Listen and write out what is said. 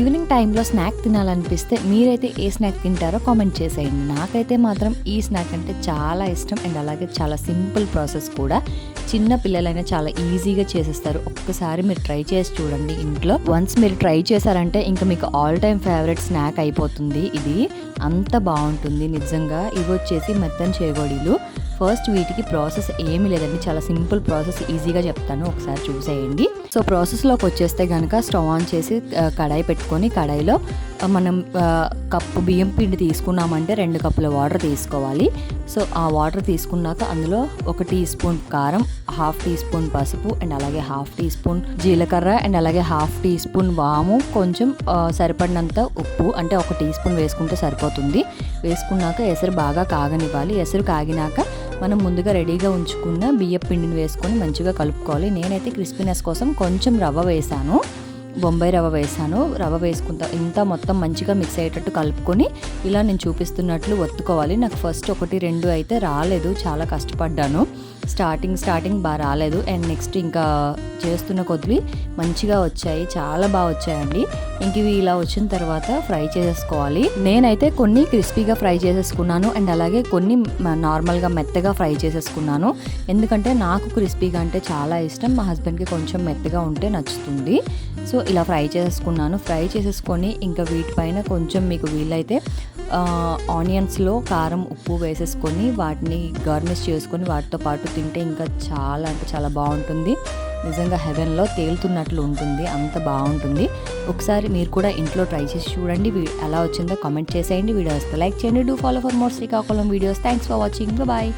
Evening టైంలో snack తినాలనిపిస్తే మీరైతే ఏ స్నాక్ తింటారో కామెంట్ చేసేయండి. నాకైతే మాత్రం ఈ స్నాక్ అంటే చాలా ఇష్టం అండ్ అలాగే చాలా సింపుల్ ప్రాసెస్ కూడా. చిన్న పిల్లలైనా చాలా ఈజీగా చేసేస్తారు. ఒక్కసారి మీరు ట్రై చేసి చూడండి ఇంట్లో. వన్స్ మీరు ట్రై చేశారంటే ఇంకా మీకు ఆల్ టైమ్ ఫేవరెట్ స్నాక్ అయిపోతుంది. ఇది అంత బాగుంటుంది నిజంగా. ఇవి వచ్చేసి మెత్తని చేగోడీలు. ఫస్ట్ వీటికి ప్రాసెస్ ఏమీ లేదండి. చాలా సింపుల్ ప్రాసెస్ ఈజీగా చెప్తాను. ఒకసారి చూసేయండి. సో ప్రాసెస్లోకి వచ్చేస్తే కనుక స్టవ్ ఆన్ చేసి కడాయి పెట్టుకొని కడాయిలో మనం కప్పు బియ్యం పిండి తీసుకున్నామంటే రెండు కప్పుల వాటర్ తీసుకోవాలి. సో ఆ వాటర్ తీసుకున్నాక అందులో ఒక టీ స్పూన్ కారం హాఫ్ టీ స్పూన్ పసుపు అండ్ అలాగే హాఫ్ టీ స్పూన్ జీలకర్ర అండ్ అలాగే హాఫ్ టీ స్పూన్ వాము కొంచెం సరిపడినంత ఉప్పు అంటే ఒక టీ స్పూన్ వేసుకుంటే సరిపోతుంది. వేసుకున్నాక ఎసరు బాగా కాగనివ్వాలి. ఎసరు కాగినాక మనం ముందుగా రెడీగా ఉంచుకున్న బియ్యం పిండిని వేసుకొని మంచిగా కలుపుకోవాలి. నేనైతే క్రిస్పీనెస్ కోసం కొంచెం రవ్వ వేసాను బొంబాయి రవ్వ వేసాను. రవ్వ వేసుకుంటా ఇంత మొత్తం మంచిగా మిక్స్ అయ్యేటట్టు కలుపుకొని ఇలా నేను చూపిస్తున్నట్లు ఒత్తుకోవాలి. నాకు ఫస్ట్ ఒకటి రెండు అయితే రాలేదు. చాలా కష్టపడ్డాను. స్టార్టింగ్ స్టార్టింగ్ బాగా రాలేదు. అండ్ నెక్స్ట్ ఇంకా చేస్తున్న కొద్ది మంచిగా వచ్చాయి. చాలా బాగా వచ్చాయండి. ఇంక ఇవి ఇలా వచ్చిన తర్వాత ఫ్రై చేసేసుకోవాలి. నేనైతే కొన్ని క్రిస్పీగా ఫ్రై చేసేసుకున్నాను. అండ్ అలాగే కొన్ని నార్మల్గా మెత్తగా ఫ్రై చేసేసుకున్నాను. ఎందుకంటే నాకు క్రిస్పీగా అంటే చాలా ఇష్టం. మా హస్బెండ్కి కొంచెం మెత్తగా ఉంటే నచ్చుతుంది. సో ఇలా ఫ్రై చేసుకున్నాను. ఫ్రై చేసేసుకొని ఇంకా వీటిపైన కొంచెం మీకు వీలైతే ఆనియన్స్లో కారం ఉప్పు వేసేసుకొని వాటిని గార్నిష్ చేసుకొని వాటితో పాటు తింటే ఇంకా చాలా అంటే చాలా బాగుంటుంది. నిజంగా హెవెన్లో తేలుతున్నట్లు ఉంటుంది. అంత బాగుంటుంది. ఒకసారి మీరు కూడా ఇంట్లో ట్రై చేసి చూడండి. ఎలా వచ్చిందో కామెంట్ చేసేయండి. వీడియోస్ లైక్ చేయండి. Do follow for more Srikakulam videos. Thanks for watching. Bye.